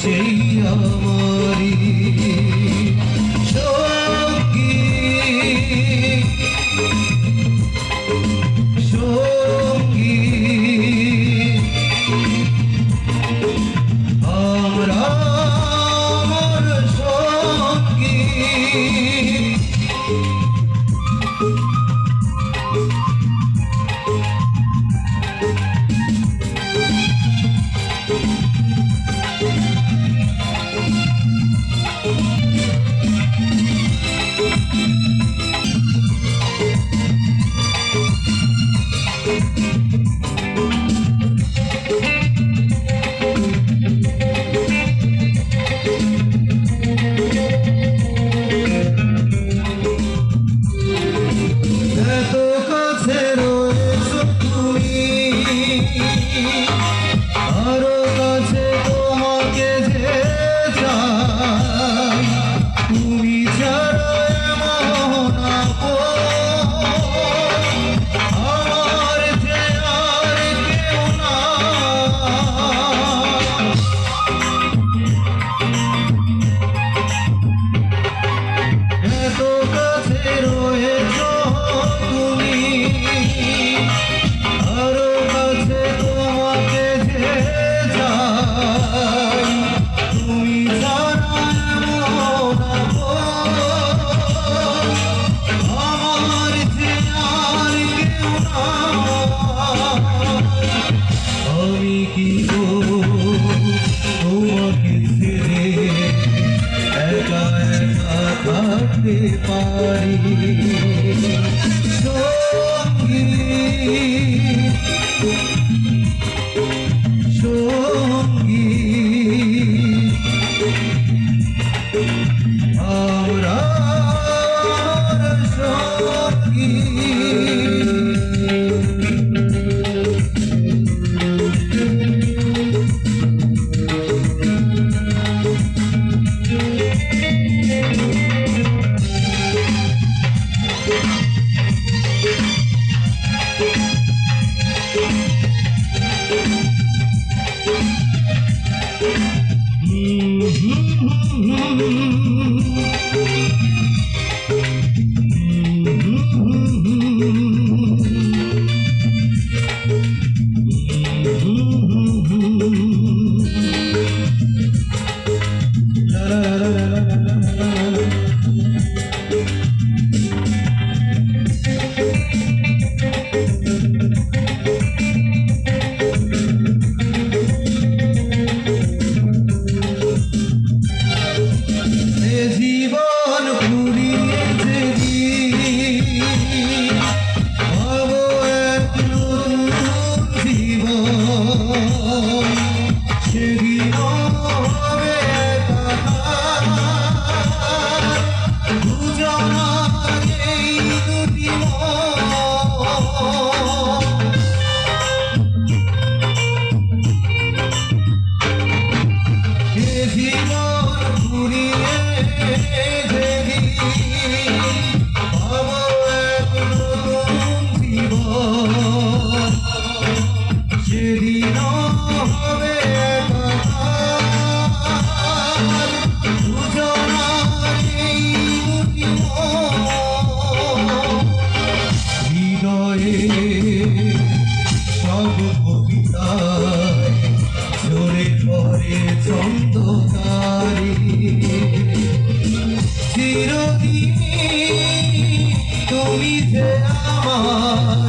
সেই আমার জানতে পারি। সঙ্গী সেদিনও হবে সব কবিতায় জোরে ঘরে চন্দ্রকারী চিরদিনই তুমি যে আমার